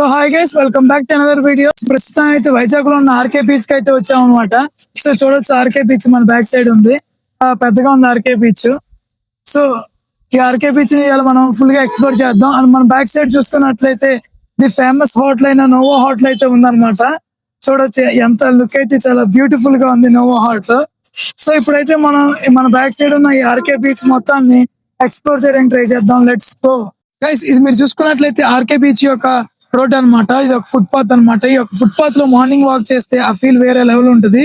So hi guys welcome back to another video ప్రస్తుతం అయితే వైజాగ్లో ఉన్న ఆర్కే బీచ్కి అయితే వచ్చాం అనమాట సో చూడొచ్చు ఆర్కే బీచ్ మన బ్యాక్ సైడ్ ఉంది. పెద్దగా ఉంది ఆర్కే బీచ్ సో ఈ ఆర్కే బీచ్ని ఇవాళ మనం ఫుల్గా ఎక్స్ప్లోర్ చేద్దాం. అండ్ మన బ్యాక్ సైడ్ చూసుకున్నట్లయితే ది ఫేమస్ హోటల్ అయిన నోవో హోటల్ అయితే ఉందన్నమాట. చూడొచ్చు ఎంత లుక్ అయితే చాలా బ్యూటిఫుల్గా ఉంది నోవో హోటల్ సో ఇప్పుడైతే మనం మన బ్యాక్ సైడ్ ఉన్న ఈ ఆర్కే బీచ్ మొత్తాన్ని ఎక్స్ప్లోర్ చేయడానికి ట్రై చేద్దాం. లెట్స్ గో గైస్ ఇది మీరు చూసుకున్నట్లయితే ఆర్కే బీచ్ యొక్క రోడ్ అన్నమాట ఇది ఒక ఫుట్ పాత్ అనమాట ఈ యొక్క ఫుట్ పాత్లో మార్నింగ్ వాక్ చేస్తే ఆ ఫీల్ వేరే లెవెల్ ఉంటుంది.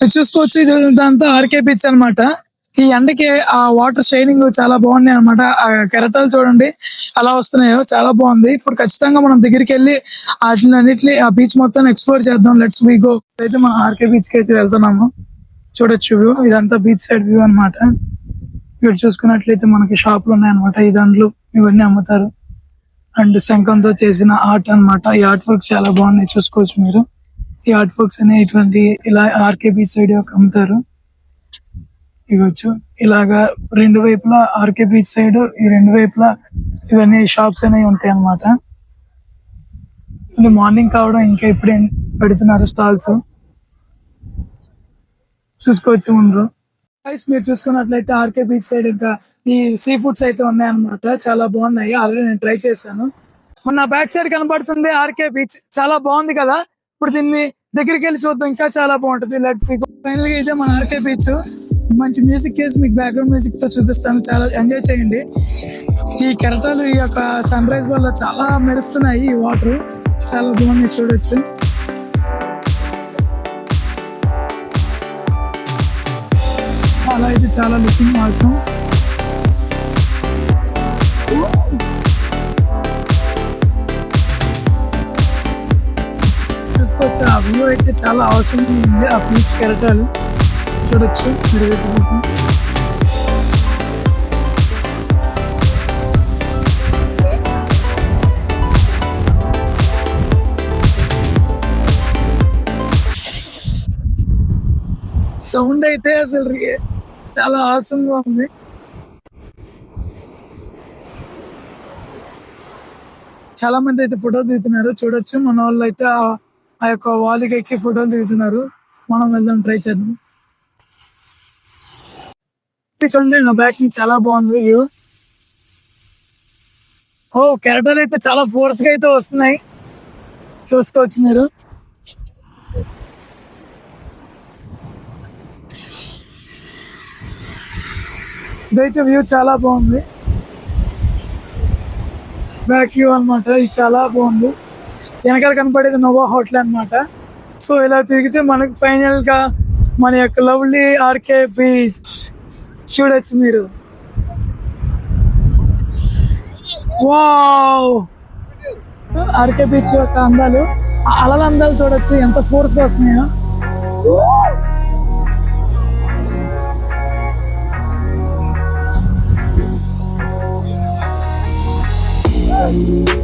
చూసుకోవచ్చు ఇది ఇదంతా ఆర్కే బీచ్ అన్నమాట. ఈ ఎండకి ఆ వాటర్ షైనింగ్ చాలా బాగున్నాయి అనమాట ఆ కెరటాలు చూడండి అలా వస్తున్నాయో చాలా బాగుంది. ఇప్పుడు ఖచ్చితంగా మనం దగ్గరికి వెళ్ళి వాటిని ఆ బీచ్ మొత్తం ఎక్స్ప్లోర్ చేద్దాం. లెట్స్ వీ గో అయితే మనం ఆర్కే బీచ్కి అయితే వెళ్తున్నాము. చూడొచ్చు వ్యూ ఇదంతా బీచ్ సైడ్ వ్యూ అన్నమాట. ఇక్కడ చూసుకున్నట్లయితే మనకి షాపులు ఉన్నాయన్నమాట. ఈ దాంట్లో ఇవన్నీ అమ్ముతారు. అండ్ శంఖంతో చేసిన ఆర్ట్ అన్నమాట. ఈ ఆర్ట్ వర్క్ చాలా బాగున్నాయి. చూసుకోవచ్చు మీరు. ఈ ఆర్ట్ వర్క్స్ అనే ఇటువంటి ఇలా ఆర్కే బీచ్ సైడ్ యొక్క అమ్ముతారు. ఇవ్వచ్చు. ఇలాగా రెండు వైపులా ఆర్కే బీచ్ సైడ్ ఈ రెండు వైపులా ఇవన్నీ షాప్స్ అనేవి ఉంటాయి అన్నమాట. మార్నింగ్ కావడం ఇంకా ఇప్పుడే పెడుతున్నారు స్టాల్స్ చూసుకోవచ్చు ముందు. మీరు చూసుకున్నట్లయితే ఆర్కే బీచ్ సైడ్ ఇంకా ఈ సీ ఫుడ్స్ అయితే ఉన్నాయి అన్నమాట చాలా బాగున్నాయి. ఆల్రెడీ నేను ట్రై చేశాను. మొన్న బ్యాక్ సైడ్ కనబడుతుంది ఆర్కే బీచ్. చాలా బాగుంది కదా? ఇప్పుడు దీన్ని దగ్గరికి వెళ్ళి చూద్దాం. ఇంకా చాలా బాగుంటుంది. లెట్ ఫైనల్గా. అయితే మన ఆర్కే బీచ్. మంచి మ్యూజిక్ కేసు మీకు బ్యాక్గ్రౌండ్ మ్యూజిక్తో చూపిస్తాను. చాలా ఎంజాయ్ చేయండి. ఈ కెరటాలు ఈ యొక్క సన్ రైజ్ వల్ల చాలా మెరుస్తున్నాయి ఈ వాటర్. చాలా బాగుంది చూడొచ్చు. చాలా అయితే చాలా లుకింగ్ అవసరం చూసుకోవచ్చు ఆ వ్యూ అయితే చాలా అవసరం ఉంది. ఆ బీచ్ కెరటాలు చూడొచ్చు. మీరు వేసుకుంటాం సౌండ్ అయితే అసలు రి- చాలా ఆసంగా ఉంది. చాలా మంది అయితే ఫోటోలు దిగుతున్నారు. చూడొచ్చు. మన వాళ్ళు అయితే ఆ- యొక్క వాలికి ఎక్కి ఫోటోలు దిగుతున్నారు. మనం వెళ్దాం ట్రై చేద్దాం. చూడండి నా బ్యాక్ చాలా బాగుంది వ్యూ. ఓ కెరటాలు అయితే చాలా ఫోర్స్గా అయితే వస్తున్నాయి. చూసుకోవచ్చు మీరు. ఇదైతే వ్యూ చాలా బాగుంది. బ్యాక్ వ్యూ అన్నమాట. ఇది చాలా బాగుంది. వెనకాల కనపడేది నోవా హోటల్ అన్నమాట. సో ఇలా తిరిగితే మనకు ఫైనల్గా మన యొక్క లవ్లీ ఆర్కే బీచ్ చూడొచ్చు మీరు. వావ్ ఆర్కే బీచ్ యొక్క అందాలు అలల అందాలు చూడొచ్చు. ఎంత ఫోర్స్గా వస్తున్నాయో. Bye!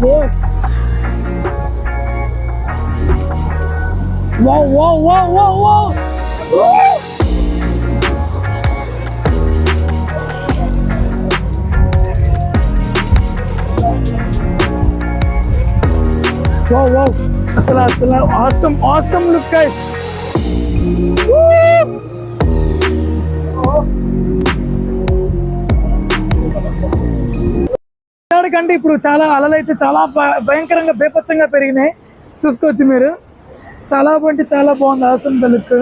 here. Whoa, whoa, whoa, whoa, whoa! whoa. Wow, wow. Asala. Awesome, awesome look, guys. Woo! కంటే ఇప్పుడు చాలా అలలు అయితే చాలా భయంకరంగా బేపచ్చంగా పెరిగినాయి. చూసుకోవచ్చు మీరు. చాలా అంటే చాలా బాగుంది awesome the look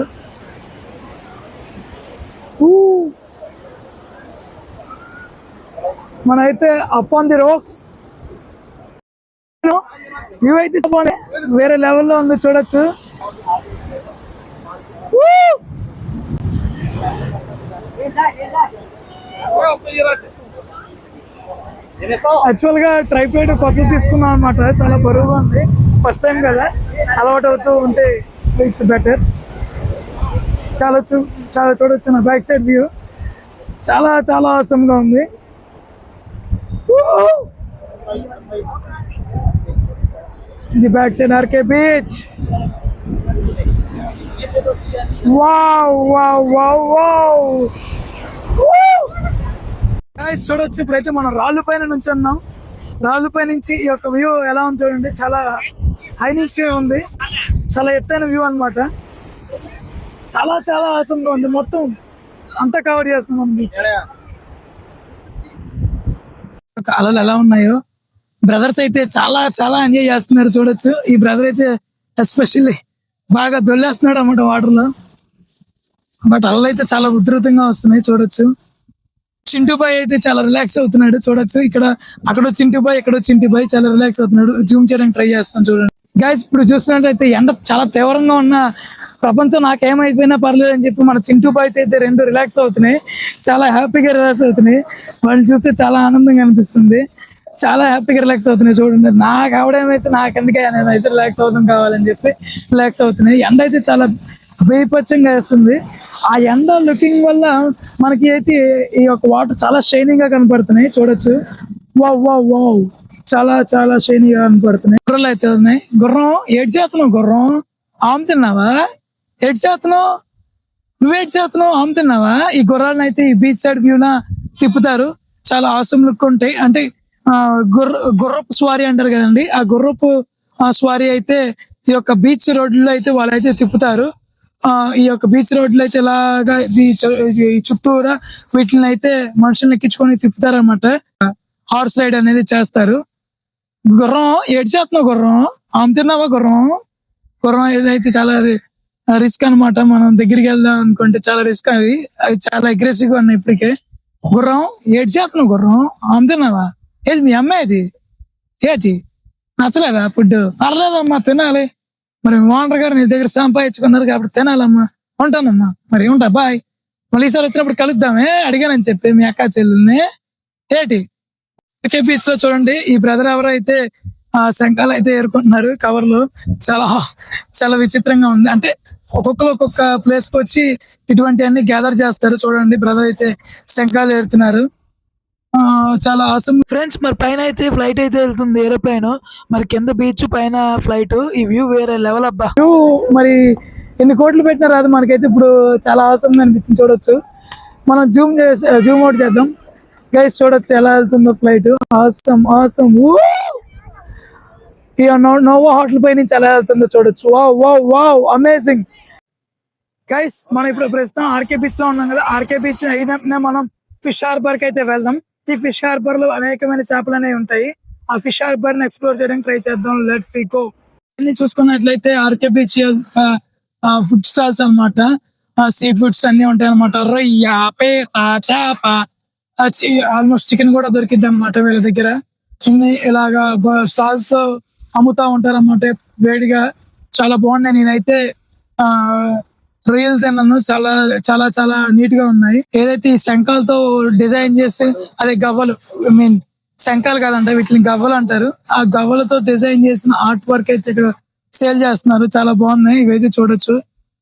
మనైతే up on the rocks. View అయితే వేరే లెవెల్లో ఉంది చూడొచ్చు. Woo! యాక్చువల్ గా ట్రైప్లైట్ కొత్త తీసుకున్నాం అనమాట చాలా బరువుగా ఉంది. ఫస్ట్ టైం కదా. అలవాటు అవుతూ ఉంటే ఇట్స్ బెటర్ చాలా చూ చాలా చూడొచ్చు నా బ్యాక్ సైడ్ వ్యూ చాలా చాలా అవసరంగా ఉంది. The back side RK beach wow wow wow wow Guys, చూడొచ్చు. ఇప్పుడైతే మనం రాళ్ళు పైన నుంచి ఉన్నాం రాళ్ళు పై నుంచి ఈ యొక్క వ్యూ ఎలా ఉంది చూడండి. చాలా హై నుంచి ఉంది. చాలా ఎత్తైన వ్యూ అన్నమాట. చాలా చాలా ఆసంగా ఉంది. మొత్తం అంతా కవర్ చేస్తున్నాం బీచ్ అలలు ఎలా ఉన్నాయో బ్రదర్స్ అయితే చాలా చాలా ఎంజాయ్ చేస్తున్నారు. చూడొచ్చు. ఈ బ్రదర్ అయితే ఎస్పెషల్లీ బాగా దొల్లేస్తున్నాడు అన్నమాట వాటర్లో. బట్ అలలు అయితే చాలా ఉధృతంగా వస్తున్నాయి. చూడొచ్చు. చింటుబాయ్ అయితే చాలా రిలాక్స్ అవుతున్నాడు. చూడొచ్చు. ఇక్కడ అక్కడ చింటుబాయ్ ఇక్కడ చింటుబాయ్ చాలా రిలాక్స్ అవుతున్నాడు. జూమ్ చేయడానికి ట్రై చేస్తాను చూడండి. గైస్ ఇప్పుడు చూసినట్టయితే ఎండ చాలా తీవ్రంగా ఉన్న ప్రపంచం నాకేమైపోయినా పర్లేదు అని చెప్పి మన చింటూ బాయ్స్ అయితే రెండు రిలాక్స్ అవుతున్నాయి. చాలా హ్యాపీగా రిలాక్స్ అవుతున్నాయి. వాళ్ళని చూస్తే చాలా ఆనందంగా అనిపిస్తుంది. చాలా హ్యాపీగా రిలాక్స్ అవుతున్నాయి చూడండి. నాకు ఆవిడేమైతే నాకు ఎందుకే నేను అయితే రిలాక్స్ అవుతాం కావాలని చెప్పి రిలాక్స్ అవుతున్నాయి. ఎండ అయితే చాలా బీపచ్చంగా వేస్తుంది. ఆ ఎండ లుకింగ్ వల్ల మనకి అయితే ఈ యొక్క వాటర్ చాలా షైనింగ్గా కనపడుతున్నాయి. చూడొచ్చు. వావ్ వావ్ వావ్ చాలా చాలా షైనింగ్గా కనపడుతున్నాయి. గుర్రలు అయితే ఉన్నాయి. గుర్రం ఏడు చేస్తున్నావు గుర్రం. ఆమె తిన్నావా? ఏడు చేస్తున్నావు నువ్వేటి చేస్తున్నావు ఆమె తిన్నావా? ఈ గుర్రాలను అయితే ఈ బీచ్ సైడ్ వ్యూన తిప్పుతారు. చాలా ఆసం లుక్ ఉంటాయి. అంటే ఆ, గుర్ర గుర్రపు స్వారీ అంటారు కదండి. ఆ గుర్రపు ఆ, స్వారీ అయితే ఈ యొక్క బీచ్ రోడ్లో అయితే వాళ్ళైతే తిప్పుతారు. ఈ యొక్క బీచ్ రోడ్లు అయితే ఇలాగా ఈ చుట్టూరా వీటిని అయితే మనుషుల్ని ఎక్కించుకొని తిప్పుతారన్నమాట. హార్స్ రైడ్ అనేది చేస్తారు. గుర్రం ఏడు చేస్తున్నావు గుర్రం? ఆమె తిన్నావా గుర్రం? గుర్రం ఏదైతే చాలా రిస్క్ అనమాట మనం దగ్గరికి వెళ్దాం అనుకుంటే చాలా రిస్క్ అవి అవి చాలా అగ్రెసివ్గా ఉన్నాయి ఇప్పటికే. గుర్రం ఏడు చేస్తున్నావు గుర్రం? ఆమె తిన్నావా? ఏది మీ అమ్మాయి ఇది ఏది? నచ్చలేదా ఫుడ్ పర్లేదమ్మా తినాలి. మరి ఓనర్ గారు నీ దగ్గర సంపాదించుకున్నారు కాబట్టి తినాలమ్మా ఉంటానమ్మా. మరి ఉంటా బాయ్. మళ్ళీ ఈసారి వచ్చినప్పుడు కలుద్దామే అడిగానని చెప్పి మీ అక్క చెల్లెల్ని. ఏటి? ఓకే బీచ్లో చూడండి ఈ బ్రదర్ ఎవరైతే ఆ శంఖాలు అయితే ఏరుకుంటున్నారు కవర్లో చాలా చాలా విచిత్రంగా ఉంది. అంటే ఒక్కొక్కరు ఒక్కొక్క ప్లేస్కి వచ్చి ఇటువంటి అన్ని గ్యాదర్ చేస్తారు. చూడండి బ్రదర్ అయితే శంఖాలు ఏరుతున్నారు. చాలా ఆసం ఫ్రెండ్స్ మరి పైన అయితే ఫ్లైట్ అయితే వెళ్తుంది ఏరోప్లేన్ మరి కింద బీచ్ పైన ఫ్లైట్ ఈ వ్యూ వేరే లెవెల్ అబ్బా. వ్యూ మరి ఎన్ని కోట్లు పెట్టినా రాదు మనకైతే ఇప్పుడు చాలా ఆసంగా అనిపించింది చూడొచ్చు. మనం జూమ్ చేసే జూమ్ అవుట్ చేద్దాం. గైస్ చూడొచ్చు ఎలా వెళ్తుందో ఫ్లైట్ ఆసం ఆసం ఈ నో- నోవా హోటల్ పై నుంచి ఎలా వెళ్తుందో చూడొచ్చు. Wow wow wow amazing guys మనం ఇప్పుడు ప్రస్తుతం ఆర్కే బీచ్లో ఉన్నాం కదా. ఆర్కే బీచ్ అయిన మనం ఫిష్ హార్బర్కి అయితే వెళ్దాం. ఈ ఫిష్ హార్బర్లో అనేకమైన చేపలు అనేవి ఉంటాయి. ఆ ఫిష్ హార్బర్ని ఎక్స్ప్లోర్ చేయడానికి ట్రై చేద్దాం. లెట్ ఫికో ఇన్ని అన్ని చూసుకున్నట్లయితే ఆర్కే బీచ్ ఫుడ్ స్టాల్స్ అన్నమాట. సీ ఫుడ్స్ అన్ని ఉంటాయి అనమాట రొయ్య పేట చేప ఆల్మోస్ట్ చికెన్ కూడా దొరికిద్ది అనమాట వీళ్ళ దగ్గర. ఇన్ని ఇలాగా స్టాల్స్ అమ్ముతా ఉంటారన్నమాట. వేడిగా చాలా బాగున్నాయి. నేనైతే రొయ్యలు తిన్నాను చాలా చాలా చాలా నీట్గా ఉన్నాయి. ఏదైతే ఈ శంఖాలతో డిజైన్ చేసి అదే గవ్వలు ఐ మీన్ శంఖాలు కాదంట వీటిని గవ్వలు అంటారు. ఆ గవ్వలతో డిజైన్ చేసిన ఆర్ట్ వర్క్ అయితే ఇక్కడ సేల్ చేస్తున్నారు. చాలా బాగున్నాయి. ఇవైతే చూడొచ్చు.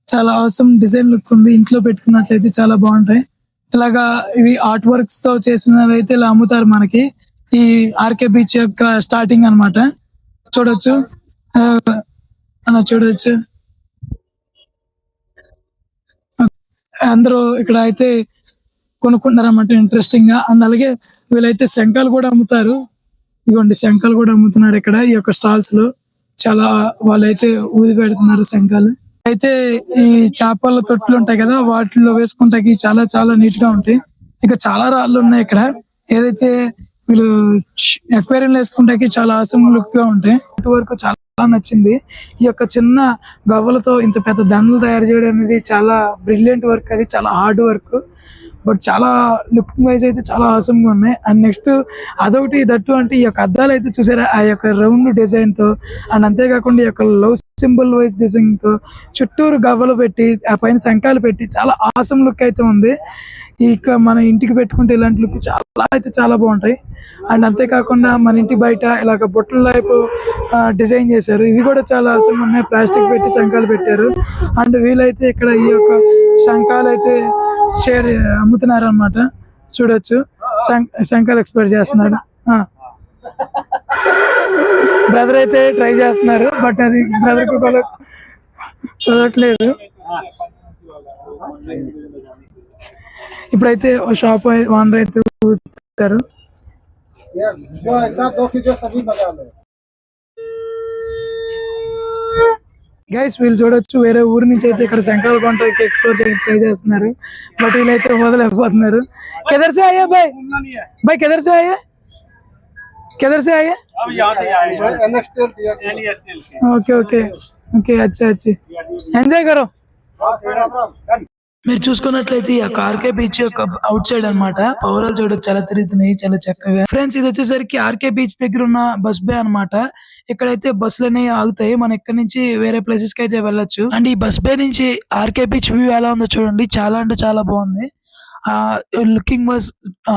చాలా అవసరం డిజైన్ లుక్ ఉంది. ఇంట్లో పెట్టుకున్నట్లయితే చాలా బాగుంటాయి. ఇలాగా ఇవి ఆర్ట్ వర్క్స్తో చేసినవి అయితే ఇలా అమ్ముతారు మనకి. ఈ ఆర్కే బీచ్ యొక్క స్టార్టింగ్ అన్నమాట. చూడొచ్చు. అలా చూడొచ్చు. అందరూ ఇక్కడ అయితే కొనుక్కుంటారన్నమాట ఇంట్రెస్టింగ్గా. అండ్ అలాగే వీళ్ళైతే శంఖాలు కూడా అమ్ముతారు. ఇదిగోండి శంఖాలు కూడా అమ్ముతున్నారు ఇక్కడ ఈ యొక్క స్టాల్స్లో. చాలా వాళ్ళైతే ఊది పెడుతున్నారు శంఖాలు. అయితే ఈ చేపల తొట్లు ఉంటాయి కదా వాటిలో వేసుకుంటాకి చాలా చాలా నీట్గా ఉంటాయి. ఇంకా చాలా రాళ్ళు ఉన్నాయి ఇక్కడ. ఏదైతే వీళ్ళు ఎక్వేరియం వేసుకుంటాకి చాలా ఆసం లుక్గా ఉంటాయి. ఇటు వరకు చాలా చాలా నచ్చింది. ఈ యొక్క చిన్న గవ్వలతో ఇంత పెద్ద దండలు తయారు చేయడం అనేది చాలా బ్రిలియంట్ వర్క్ అది చాలా హార్డ్ వర్క్ బట్ చాలా లుక్ వైజ్ అయితే చాలా awesome గా ఉన్నాయి. అండ్ నెక్స్ట్ అదొకటి దట్టు అంటే ఈ యొక్క అద్దాలు అయితే చూసారా? ఆ యొక్క రౌండ్ డిజైన్తో అండ్ అంతేకాకుండా ఈ యొక్క లవ్ సింబల్ వైజ్ డిజైన్తో చుట్టూరు గవ్వలు పెట్టి ఆ పైన శంఖాలు పెట్టి చాలా ఆసం లుక్ అయితే ఉంది. ఇక మన ఇంటికి పెట్టుకుంటే ఇలాంటి లుక్ చాలా అయితే చాలా బాగుంటాయి. అండ్ అంతేకాకుండా మన ఇంటి బయట ఇలాగ బొట్టల వైపు డిజైన్ చేశారు. ఇవి కూడా చాలా అవసరం ఉన్నాయి. ప్లాస్టిక్ పెట్టి శంఖాలు పెట్టారు. అండ్ వీలైతే ఇక్కడ ఈ యొక్క శంఖాలు అయితే షేర్ అమ్ముతున్నారు అనమాట చూడొచ్చు. శంకర్ ఎక్స్పైర్ చేస్తున్నారు చేస్తున్నాడు బ్రదర్ అయితే ట్రై చేస్తున్నారు బట్ అది బ్రదర్ కుదరట్లేదు. ఇప్పుడైతే షాప్ ఓనర్ అయితే కూర్చుంటారు గైస్ వీళ్ళు చూడొచ్చు వేరే ఊరి నుంచి అయితే ఇక్కడ శంకర్ కొండకి ఎక్స్ప్లోర్ చేయడానికి ట్రై చేస్తున్నారు బట్ వీళ్ళైతే వదలైపోతున్నారు కెదర్ సే ఆయే బాయ్ బాయ్ కెదర్ సే ఆయే కెదర్ సే ఆయే हम यहाँ से आए हैं इंडस्ट्रियल एलिया మీరు చూసుకున్నట్లయితే ఈ ఆర్కే బీచ్ యొక్క అవుట్ సైడ్ అనమాట పౌరాలు చూడ చాలా తిరుగుతున్నాయి చాలా చక్కగా. ఫ్రెండ్స్ ఇది వచ్చేసరికి ఆర్కే బీచ్ దగ్గర ఉన్న బస్ బే అనమాట ఇక్కడైతే బస్సులు అనేవి ఆగుతాయి. మనం ఇక్కడ నుంచి వేరే ప్లేసెస్కి అయితే వెళ్ళొచ్చు. అండ్ ఈ బస్ బే నుంచి ఆర్కే బీచ్ వ్యూ ఎలా ఉందో చూడండి. చాలా అంటే చాలా బాగుంది. ఆ లుకింగ్ బస్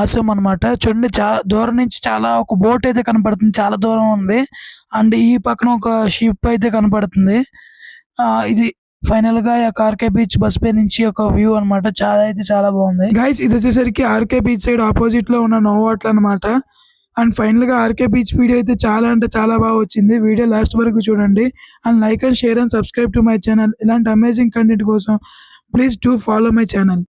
ఆసమ్ అనమాట చూడండి చాలా దూరం నుంచి చాలా ఒక బోట్ అయితే కనపడుతుంది. చాలా దూరం ఉంది. అండ్ ఈ పక్కన ఒక షిప్ అయితే కనపడుతుంది. ఇది ఫైనల్గా ఈ ఆర్కే బీచ్ బస్ పై నుంచి ఒక వ్యూ అన్నమాట. చాలా అయితే చాలా బాగుంది. గైస్ ఇది వచ్చేసరికి ఆర్కే బీచ్ సైడ్ ఆపోజిట్లో ఉన్న నోవాట్లు అన్నమాట. అండ్ ఫైనల్గా ఆర్కే బీచ్ వీడియో అయితే చాలా అంటే చాలా బాగా వచ్చింది. వీడియో లాస్ట్ వరకు చూడండి. And like and share and subscribe to my channel ఇలాంటి అమేజింగ్ కంటెంట్ కోసం please to follow my channel